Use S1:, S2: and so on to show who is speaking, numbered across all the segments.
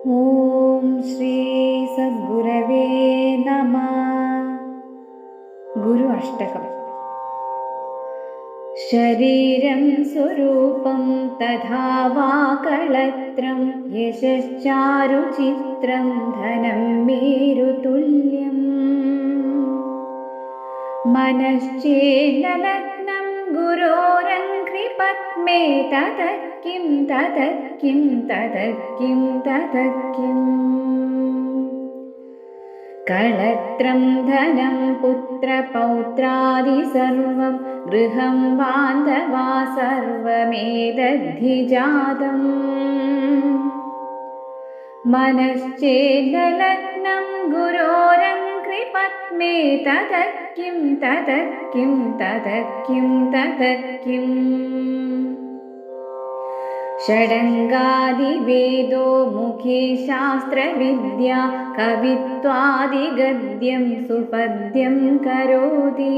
S1: ॐ श्री सद्गुरवे नमः गुरु अष्टकम् शरीरं स्वरूपं तथा वा कळत्रं यशश्चारुचित्रं धनं मेरुतुल्यम् मनश्चेन्नलग्नं गुरोरङ्घ्रिपद्मे ततः किं ततः किं ततः किं ततः किम्? कळत्रं धनं पुत्रपौत्रादि सर्वं गृहं बान्धवा सर्वमेदद्धिजातम्। मनश्चेदलग्नं गुरोरङ्घ्रिपद्मे ततः किं ततः किं ततः किं ततः किम्? षडङ्गादिवेदो मुखे शास्त्रविद्या कवित्वादिगद्यं सुपद्यं करोति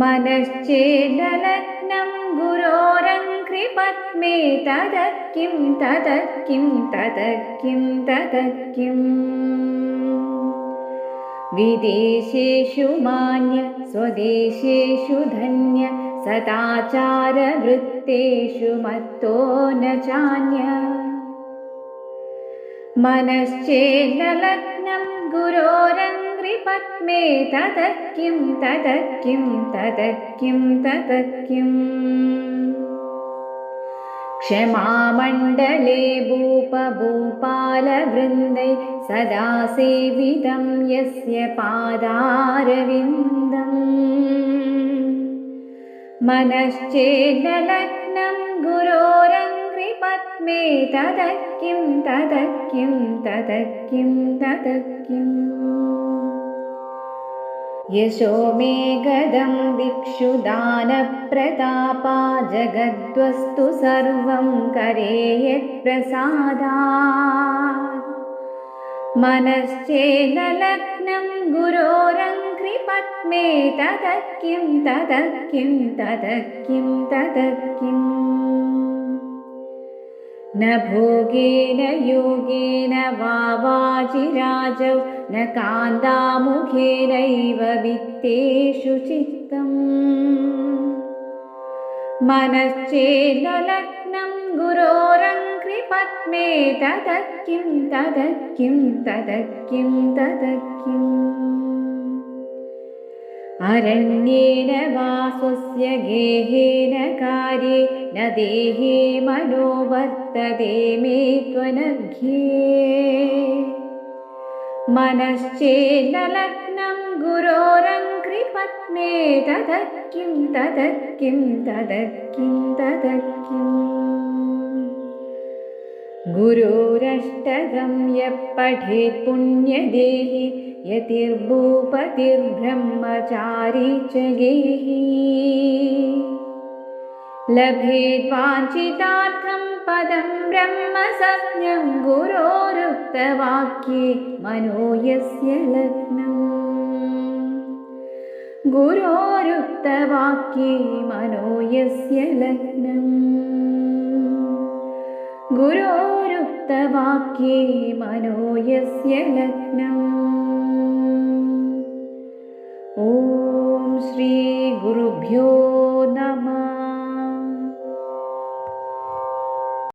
S1: मनश्चेदलग्नं गुरोरङ्घ्रिपद्मे ततः किं ततः किं ततः किं ततः किम् विदेशेषु मान्य स्वदेशेषु धन्य सदाचारवृत्तेषु मत्तो न चान्य। मनश्चेन्नलग्नं गुरोरङ्घ्रिपद्मे ततः किं ततः किं ततः किं ततः किम् क्षमामण्डले भूपभूपालवृन्दै सदा सेवितं यस्य पादारविन्दम्। मनश्चेदलग्नं गुरोरङ्घ्रिपद्मे ततः किं ततः किं ततः किं ततः किम् यशो मे गदं दिक्षु दानप्रतापा जगद्वस्तु सर्वं करे यत्प्रसादा मनश्चेदलग्नं गुरोरङ्घ्रिपद्मे ततः किं ततः किं ततः किं ततः किम्? न भोगेन योगेन वा वाजिराजौ न कान्दामुखेनैव वित्तेषु चित्तम्। मनश्चेदलग्नं गुरोरङ्घ्रिपद्मे ततः किं ततः किं ततः किं ततः किम् अरण्येन वा स्वस्य गेहेन कार्ये न देहे मनो वर्तते मे त्वनघ्ये मनश्चेन्नलग्नं गुरोरङ्घ्रिपद्मे ततः किं ततः किं ततः किं ततः किम् गुरोरष्टकं यः पठेत् पुण्यदेहि यतिर्भूपतिर्ब्रह्मचारी च गेहि लभेद्वाञ्छितार्थं पदं ब्रह्मसत्यं गुरोरुक्तवाक्ये मनो यस्य लग्नम्। गुरोरुक्तवाक्ये मनो यस्य लग्नम्। गुरोरुक्तवाक्ये मनो यस्य लग्नम्। ॐ श्रीगुरुभ्यो